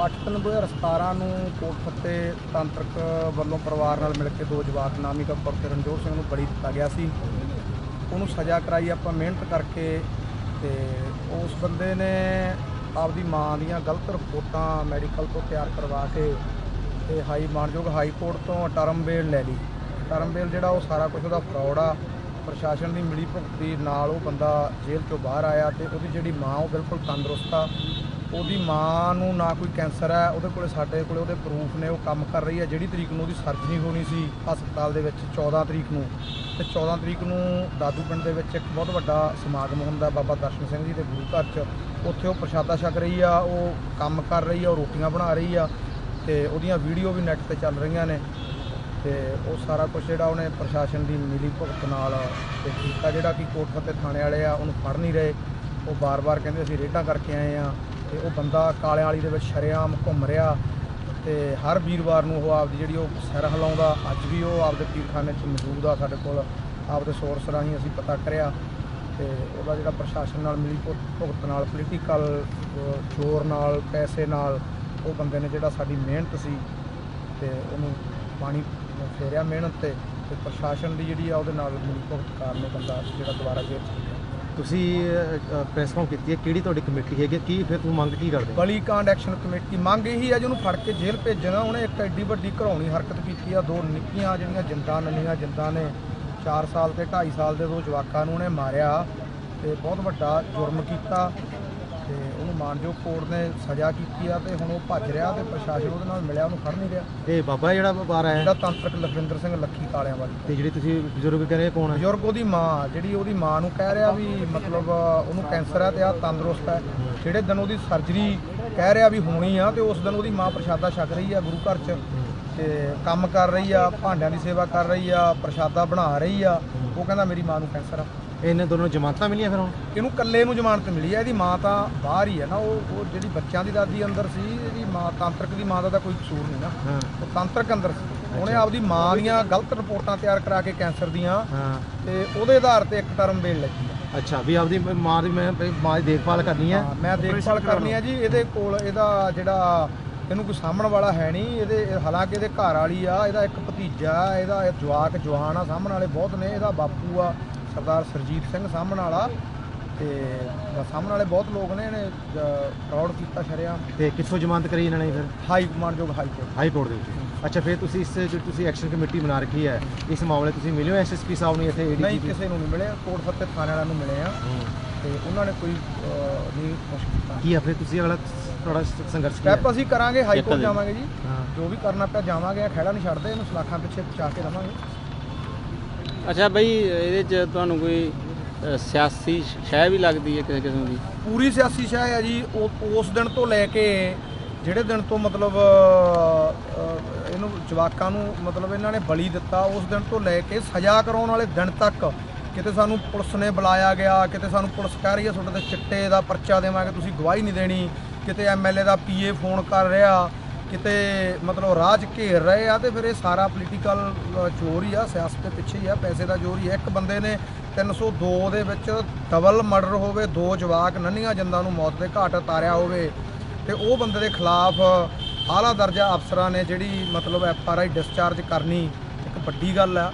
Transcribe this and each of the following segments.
8/3/2017 ਨੂੰ ਕੋਟ ਫੱਤੇ ਤਾਂਤਰਿਕ ਵੱਲੋਂ ਪਰਿਵਾਰ ਨਾਲ ਮਿਲ ਕੇ ਦੋ ਜਵਾਕ, ਨਾਮੀ ਕੱਪਰ ਤੇ ਰਣਜੋਤ ਸਿੰਘ ਨੂੰ ਬੜੀ ਦਿੱਤਾ ਗਿਆ ਸੀ। ਉਹਨੂੰ ਸਜ਼ਾ ਕਰਾਈ ਆਪਾਂ ਮਿਹਨਤ ਕਰਕੇ ਤੇ ਉਸ ਬੰਦੇ ਨੇ ਆਪਦੀ ਮਾਂ ਦੀਆਂ ਗਲਤ ਰਿਪੋਰਟਾਂ ਮੈਡੀਕਲ ਤੋਂ ਤਿਆਰ ਕਰਵਾ ਕੇ ਤੇ ਹਾਈ ਮਾਨਯੋਗ ਹਾਈ ਕੋਰਟ ਤੋਂ ਟਰਮ ਬੇਲ ਲੈ ਲਈ। ਟਰਮ ਬੇਲ ਜਿਹੜਾ ਉਹ ਸਾਰਾ ਕੁਝ ਉਹਦਾ ਫਰਾਡ ਆ। ਪ੍ਰਸ਼ਾਸਨ ਦੀ ਮਿਲੀ ਭੁਗਤੀ ਨਾਲ ਉਹ ਬੰਦਾ ਜੇਲ੍ਹ ਚੋਂ ਬਾਹਰ ਆਇਆ ਤੇ ਉਹਦੀ ਜਿਹੜੀ ਮਾਂ ਉਹ ਬਿਲਕੁਲ ਤੰਦਰੁਸਤ ਆ। ਉਹਦੀ ਮਾਂ ਨੂੰ ਨਾ ਕੋਈ ਕੈਂਸਰ ਹੈ, ਉਹਦੇ ਕੋਲੇ ਸਾਡੇ ਕੋਲੇ ਉਹਦੇ ਪ੍ਰੂਫ ਨੇ, ਉਹ ਕੰਮ ਕਰ ਰਹੀ ਹੈ। ਜਿਹੜੀ ਤਰੀਕ ਨੂੰ ਉਹਦੀ ਸਰਜਰੀ ਹੋਣੀ ਸੀ ਹਸਪਤਾਲ ਦੇ ਵਿੱਚ 14 ਤਰੀਕ ਨੂੰ, ਤੇ 14 ਤਰੀਕ ਨੂੰ ਦਾਦੂ ਪਿੰਡ ਦੇ ਵਿੱਚ ਇੱਕ ਬਹੁਤ ਵੱਡਾ ਸਮਾਗਮ ਹੁੰਦਾ ਬਾਬਾ ਦਰਸ਼ਨ ਸਿੰਘ ਜੀ ਦੇ ਗੁਰੂ ਘਰ 'ਚ। ਉੱਥੇ ਉਹ ਪ੍ਰਸ਼ਾਦਾ ਛਕ ਰਹੀ ਆ, ਉਹ ਕੰਮ ਕਰ ਰਹੀ ਆ, ਉਹ ਰੋਟੀਆਂ ਬਣਾ ਰਹੀ ਆ, ਤੇ ਉਹਦੀਆਂ ਵੀਡੀਓ ਵੀ ਨੈੱਟ ਤੇ ਚੱਲ ਰਹੀਆਂ ਨੇ। ਤੇ ਉਹ ਸਾਰਾ ਕੁਝ ਜਿਹੜਾ ਉਹਨੇ ਪ੍ਰਸ਼ਾਸਨ ਦੀ ਮਿਲੀ ਭੁਗਤ ਨਾਲ ਤੇ ਕੀਤਾ ਜਿਹੜਾ ਕਿ ਕੋਟ ਫਤਿਹ ਥਾਣੇ ਵਾਲੇ ਆ, ਉਹਨੂੰ ਫੜ ਨਹੀਂ ਰਹੇ। ਉਹ ਬਾਰ-ਬਾਰ ਕਹਿੰਦੇ ਅਸੀਂ ਰੇਡਾਂ ਕਰਕੇ ਆਏ ਆ। ਤੇ ਉਹ ਬੰਦਾ ਕਾਲਿਆਂ ਵਾਲੀ ਦੇ ਵਿੱਚ ਸ਼ਰੇਆਮ ਘੁੰਮ ਰਿਹਾ ਤੇ ਹਰ ਵੀਰਵਾਰ ਨੂੰ ਉਹ ਆਪਦੀ ਜਿਹੜੀ ਉਹ ਸਿਰ ਹਿਲਾਉਂਦਾ। ਅੱਜ ਵੀ ਉਹ ਆਪਦੇ ਪੀਰਖਾਨੇ 'ਚ ਮੌਜੂਦ ਆ ਸਾਡੇ ਕੋਲ। ਆਪਦੇ ਸੋਰਸ ਰਾਹੀਂ ਅਸੀਂ ਪਤਾ ਕਰਿਆ ਤੇ ਉਹਦਾ ਜਿਹੜਾ ਪ੍ਰਸ਼ਾਸਨ ਨਾਲ ਮਿਲੀ ਭੁ- ਭੁਗਤ ਨਾਲ ਪੋਲੀਟੀਕਲ ਜ਼ੋਰ ਨਾਲ, ਪੈਸੇ ਨਾਲ ਉਹ ਬੰਦੇ ਨੇ ਜਿਹੜਾ ਸਾਡੀ ਮਿਹਨਤ ਸੀ ਤੇ ਉਹਨੂੰ ਪਾਣੀ ਫੇਰਿਆ ਮਿਹਨਤ ਤੇ ਤੇ ਪ੍ਰਸ਼ਾਸਨ ਦੀ ਜਿਹੜੀ ਆ ਉਹਦੇ ਨਾਲ ਮਿਲੀ ਭੁਗਤ ਕਾਰਨ ਇਹ ਬੰਦਾ ਜਿਹੜਾ ਦੁਬਾਰਾ ਜੇਲ੍ਹ ਚ ਗਿਆ। ਤੁਸੀਂ ਪ੍ਰੈਸ ਕਾਲ ਕੀਤੀ ਹੈ, ਕਿਹੜੀ ਤੁਹਾਡੀ ਕਮੇਟੀ ਹੈਗੀ ਹੈ? ਕੀ ਫਿਰ ਤੁਸੀਂ ਮੰਗ ਕੀ ਕਰਦੇ ਹੋ? ਕਾਂਡ ਐਕਸ਼ਨ ਕਮੇਟੀ ਮੰਗ ਇਹੀ ਹੈ ਜਿਹਨੂੰ ਫੜ ਕੇ ਜੇਲ੍ਹ ਭੇਜਣਾ ਉਹਨੇ ਇੱਕ ਐਡੀ ਵੱਡੀ ਘਰਾਉਣੀ ਹਰਕਤ ਕੀਤੀ ਆ, ਦੋ ਨਿੱਕੀਆਂ ਜਿਹੜੀਆਂ ਜਿੰਦਾਂ ਨੰਨੀਆਂ ਜਿੰਦਾਂ ਨੇ 4 ਸਾਲ ਤੇ 2.5 ਸਾਲ ਦੇ ਦੋ ਜਵਾਕਾਂ ਨੂੰ ਉਹਨੇ ਮਾਰਿਆ ਤੇ ਬਹੁਤ ਵੱਡਾ ਜੁਰਮ ਕੀਤਾ ਤੇ ਉਹਨੂੰ ਮਾਨਜੋ ਕੋਰਟ ਨੇ ਸਜ਼ਾ ਕੀਤੀ ਆ ਤੇ ਹੁਣ ਉਹ ਭੱਜ ਰਿਹਾ ਤੇ ਪ੍ਰਸ਼ਾਸਨ ਉਹਦੇ ਨਾਲ ਮਿਲਿਆ ਉਹਨੂੰ ਫੜ ਨਹੀਂ ਰਿਹਾ। ਇਹ ਬਾਬਾ ਜਿਹੜਾ ਬਾਹਰ ਆਇਆ? ਜਿਹੜਾ ਤੰਤਰਕ ਲਖਵਿੰਦਰ ਸਿੰਘ ਲੱਖੀ ਕਾਲਿਆਂ ਵਾਲੀ। ਤੇ ਜਿਹੜੀ ਤੁਸੀਂ ਬਜ਼ੁਰਗ ਕਹਿੰਦੇ ਇਹ ਕੌਣ ਹੈ ਬਜ਼ੁਰਗ ਉਹਦੀ ਮਾਂ ਜਿਹੜੀ ਉਹਦੀ ਮਾਂ ਨੂੰ ਕਹਿ ਰਿਹਾ ਵੀ ਮਤਲਬ ਉਹਨੂੰ ਕੈਂਸਰ ਹੈ ਤੇ ਆ ਤੰਦਰੁਸਤ ਹੈ ਜਿਹੜੇ ਦਿਨ ਉਹਦੀ ਸਰਜਰੀ ਕਹਿ ਰਿਹਾ ਵੀ ਹੋਣੀ ਆ ਤੇ ਉਸ ਦਿਨ ਉਹਦੀ ਮਾਂ ਪ੍ਰਸ਼ਾਦਾ ਛਕ ਰਹੀ ਆ ਗੁਰੂ ਘਰ 'ਚ। ਤੇ ਕੰਮ ਕਰ ਰਹੀ ਆ ਭਾਂਡਿਆਂ ਦੀ ਸੇਵਾ ਕਰ ਰਹੀ ਆ ਪ੍ਰਸ਼ਾਦਾ ਬਣਾ ਰਹੀ ਆ। ਉਹ ਕਹਿੰਦਾ ਮੇਰੀ ਮਾਂ ਨੂੰ ਕੈਂਸਰ ਆ। ਇਹਨਾਂ ਦੋਨੋਂ ਜ਼ਮਾਨਤਾਂ ਮਿਲੀਆਂ ਫਿਰ ਹੁਣ? ਇਹਨੂੰ ਇਕੱਲੇ ਨੂੰ ਜ਼ਮਾਨਤ ਮਿਲੀ ਆ ਇਹਦੀ ਮਾਂ ਤਾਂ ਬਾਹਰ ਹੀ ਹੈ ਨਾ ਉਹ ਉਹ ਜਿਹੜੀ ਬੱਚਿਆਂ ਦੀ ਦਾਦੀ ਅੰਦਰ ਸੀ ਇਹਦੀ ਮਾਂ ਤਾਂਤਰਿਕ ਦੀ ਮਾਂ ਦਾ ਤਾਂ ਕੋਈ ਕਸੂਰ ਨਹੀਂ ਨਾ। ਹਾਂ। ਉਹ ਤਾਂਤਰਿਕ ਅੰਦਰ ਸੀ। ਉਹਨੇ ਆਪਦੀ ਮਾਂ ਦੀਆਂ ਗਲਤ ਰਿਪੋਰਟਾਂ ਤਿਆਰ ਕਰਾ ਕੇ ਕੈਂਸਰ ਦੀਆਂ ਹਾਂ। ਤੇ ਉਹਦੇ ਆਧਾਰ ਤੇ ਇੱਕ ਟਰਮ ਬੇਲ ਲੱਗੀ ਆ। ਅੱਛਾ ਵੀ ਆਪਦੀ ਮਾਂ ਦੀ ਮੈਂ ਮਾਂ ਦੀ ਦੇਖਭਾਲ ਕਰਨੀ ਹੈ ਹਾਂ, ਮੈਂ ਦੇਖਭਾਲ ਕਰਨੀ ਆ ਜੀ ਇਹਦੇ ਕੋਲ ਇਹਦਾ ਜਿਹੜਾ ਇਹਨੂੰ ਕੋਈ ਸਾਹਮਣ ਵਾਲਾ ਹੈ ਨਹੀਂ ਇਹਦੇ ਇਹ- ਹਾਲਾਂਕਿ ਇਹਦੇ ਘਰ ਵਾਲੀ ਆ ਇਹਦਾ ਇੱਕ ਭਤੀਜਾ ਇਹਦਾ ਇਹ ਜਵਾਕ ਜਵਾਨ ਆ ਸਾਹਮਣ ਵਾਲੇ ਬਹੁਤ ਨੇ ਇਹਦਾ ਬਾਪੂ ਆ ਸਰਦਾਰ ਸਰਜੀਤ ਸਿੰਘ ਸਾਹਮਣ ਵਾਲਾ ਤੇ ਸਾਹਮਣ ਵਾਲੇ ਬਹੁਤ ਲੋਕ ਨੇ ਇਹਨੇ ਫਰਾਡ ਕੀਤਾ ਸ਼ਰਿਆਮ। ਤੇ ਕਿੱਥੋਂ ਜ਼ਮਾਨਤ ਕਰੀ ਇਹਨਾਂ ਨੇ ਫਿਰ? ਹਾਈ ਕਮਾਂਡਯੋਗ ਹਾਈ ਕੋਰਟ। ਹਾਈ ਕੋਰਟ ਦੇ ਵਿੱਚ। ਅੱਛਾ ਫਿਰ ਤੁਸੀਂ ਇਸ ਜੋ ਤੁਸੀਂ ਐਕਸ਼ਨ ਕਮੇਟੀ ਬਣਾ ਰੱਖੀ ਹੈ। ਇਸ ਮਾਮਲੇ ਤੁਸੀਂ ਮਿਲਿਓ ਐਸਐਸਪੀ ਸਾਹਿਬ ਨੂੰ ਇੱਥੇ ਨਹੀਂ ADGP ਕਿਸੇ ਨੂੰ ਨਹੀਂ ਮਿਲੇ। ਕੋਟ ਫੱਤੇ ਥਾਣੇ ਵਾਲਿਆਂ ਨੂੰ ਮਿਲੇ ਆ। ਤੇ ਉਹਨਾਂ ਨੇ ਕੋਈ ਨਹੀਂ ਕੁਛ ਕੀਤਾ। ਕੀ ਆ ਫਿਰ ਤੁਸੀਂ ਅਗਲਾ ਤੁਹਾਡਾ ਸੰਘਰਸ਼ ਕੀ ਹੈ? ਅਸੀਂ ਕਰਾਂਗੇ ਹਾਈ ਕੋਰਟ ਜਾਵਾਂਗੇ ਜੀ। ਜੋ ਵੀ ਕਰਨਾ ਪਿਆ ਜਾਵਾਂਗੇ ਖਹਿੜਾ ਨਹੀਂ ਛੱਡਦੇ ਇਹਨੂੰ ਸਲਾਖਾਂ ਪਿੱਛੇ ਪਹੁੰਚਾ ਕੇ ਦਵਾਂਗੇ ਅੱਛਾ ਬਈ ਇਹਦੇ ਚ ਤੁਹਾਨੂੰ ਕੋਈ ਅ, ਸਿਆਸੀ ਸ਼ੈ ਵੀ ਲੱਗਦੀ ਹੈ ਕਿਸੇ ਕਿਸਮ ਦੀ? ਪੂਰੀ ਸਿਆਸੀ ਸ਼ਾਹ ਹੈ ਜੀ ਉਹ ਉਸ ਦਿਨ ਤੋਂ ਲੈ ਕੇ ਜਿਹੜੇ ਦਿਨ ਤੋਂ ਮਤਲਬ ਅਹ, ਇਹਨੂੰ ਜਵਾਕਾਂ ਨੂੰ ਮਤਲਬ ਇਹਨਾਂ ਨੇ ਬਲੀ ਦਿੱਤਾ ਉਸ ਦਿਨ ਤੋਂ ਲੈ ਕੇ ਸਜ਼ਾ ਕਰਾਉਣ ਵਾਲੇ ਦਿਨ ਤੱਕ ਕਿਤੇ ਸਾਨੂੰ ਪੁਲਿਸ ਨੇ ਬੁਲਾਇਆ ਗਿਆ ਕਿਤੇ ਸਾਨੂੰ ਪੁਲਿਸ ਕਹਿ ਰਹੀ ਹੈ ਤੁਹਾਡੇ ਤੇ ਚਿੱਟੇ ਦਾ ਪਰਚਾ ਦੇਵਾਂਗੇ ਤੁਸੀਂ ਗਵਾਹੀ ਨਹੀਂ ਦੇਣੀ ਕਿਤੇ ਐਮਐਲਏ ਦਾ ਪੀਏ ਫੋਨ ਕਰ ਰਿਹਾ ਕਿਤੇ ਮਤਲਬ ਰਾਜ ਘੇਰ ਰਹੇ ਆ ਤੇ ਫਿਰ ਇਹ ਸਾਰਾ ਪੋਲੀਟੀਕਲ ਜ਼ੋਰ ਹੀ ਆ, ਸਿਆਸਤ ਦੇ ਪਿੱਛੇ ਹੀ ਆ, ਪੈਸੇ ਦਾ ਜ਼ੋਰ ਹੀ ਆ। ਇੱਕ ਬੰਦੇ ਨੇ 302 ਦੇ ਵਿੱਚ ਡਬਲ ਮਰਡਰ ਹੋਵੇ, ਦੋ ਜਵਾਕ ਨੰਨੀਆਂ ਜੰਦਾਂ ਨੂੰ ਮੌਤ ਦੇ ਘਾਟ ਉਤਾਰਿਆ ਹੋਵੇ, ਤੇ ਉਹ ਬੰਦੇ ਦੇ ਖਿਲਾਫ ਆਲਾ ਦਰਜਾ ਅਫਸਰਾਂ ਨੇ ਜਿਹੜੀ ਮਤਲਬ ਐਫ ਆਰ ਆਈ ਡਿਸਚਾਰਜ ਕਰਨੀ ਇੱਕ ਵੱਡੀ ਗੱਲ ਆ।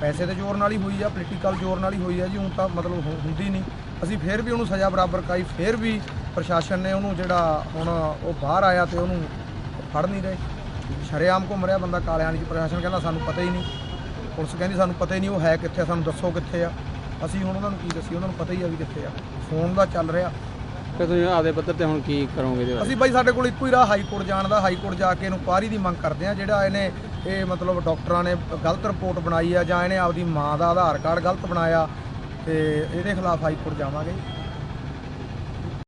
ਪੈਸੇ ਦੇ ਜ਼ੋਰ ਨਾਲ ਹੀ ਹੋਈ ਆ ਪੋਲੀਟੀਕਲ ਜ਼ੋਰ ਨਾਲ ਹੀ ਹੋਈ ਆ ਜੀ, ਹੁਣ ਤਾਂ ਮਤਲਬ ਹੁੰਦੀ ਨਹੀਂ। ਅਸੀਂ ਫੇਰ ਵੀ ਉਹਨੂੰ ਸਜ਼ਾ ਬਰਾਬਰ ਕਰਾਈ, ਫੇਰ ਵੀ ਪ੍ਰਸ਼ਾਸਨ ਨੇ ਉਹਨੂੰ ਜਿਹੜਾ ਹੁਣ ਉਹ ਬਾਹਰ ਆਇਆ ਤੇ ਉਹਨੂੰ ਫੜ ਨਹੀਂ ਰਹੇ। ਸ਼ਰੇਆਮ ਘੁੰਮ ਰਿਹਾ ਬੰਦਾ ਕਾਲਿਆਂ ਵਾਲੀ ਚ। ਪ੍ਰਸ਼ਾਸਨ ਕਹਿੰਦਾ ਸਾਨੂੰ ਪਤਾ ਹੀ ਨਹੀਂ। ਪੁਲਿਸ ਕਹਿੰਦੀ ਸਾਨੂੰ ਪਤਾ ਹੀ ਨਹੀਂ ਉਹ ਹੈ ਕਿੱਥੇ ਆ, ਸਾਨੂੰ ਦੱਸੋ ਕਿੱਥੇ ਆ। ਅਸੀਂ ਹੁਣ ਉਹਨਾਂ ਨੂੰ ਕੀ ਦੱਸੀ ਉਹਨਾਂ ਨੂੰ ਪਤਾ ਹੀ ਆ ਵੀ ਕਿੱਥੇ ਆ। ਫੋਨ ਦਾ ਚੱਲ ਰਿਹਾ। ਫਿਰ ਤੁਸੀਂ ਆਪਦੇ ਪੱਧਰ ਤੇ ਹੁਣ ਕੀ ਕਰੋਗੇ ਇਹਦੇ ਬਾਰੇ? ਅਸੀਂ ਬਾਈ ਸਾਡੇ ਕੋਲ ਇੱਕੋ ਹੀ ਰਾਹ ਹਾਈ ਕੋਰਟ ਜਾਣ ਦਾ। ਹਾਈ ਕੋਰਟ ਜਾ ਕੇ ਇਨਕੁਆਰੀ ਦੀ ਮੰਗ ਕਰਦੇ ਆ ਜਿਹੜਾ ਇਹਨੇ ਇਹ ਮਤਲਬ ਡਾਕਟਰਾਂ ਨੇ ਗਲਤ ਰਿਪੋਰਟ ਬਣਾਈ ਆ ਜਾਂ ਇਹਨੇ ਆਪਦੀ ਮਾਂ ਦਾ ਆਧਾਰ ਕਾਰਡ ਗਲਤ ਬਣਾਇਆ ਤੇ ਇਹਦੇ ਖਿਲਾਫ ਹਾਈ ਕੋਰਟ ਜਾਵਾਂਗੇ।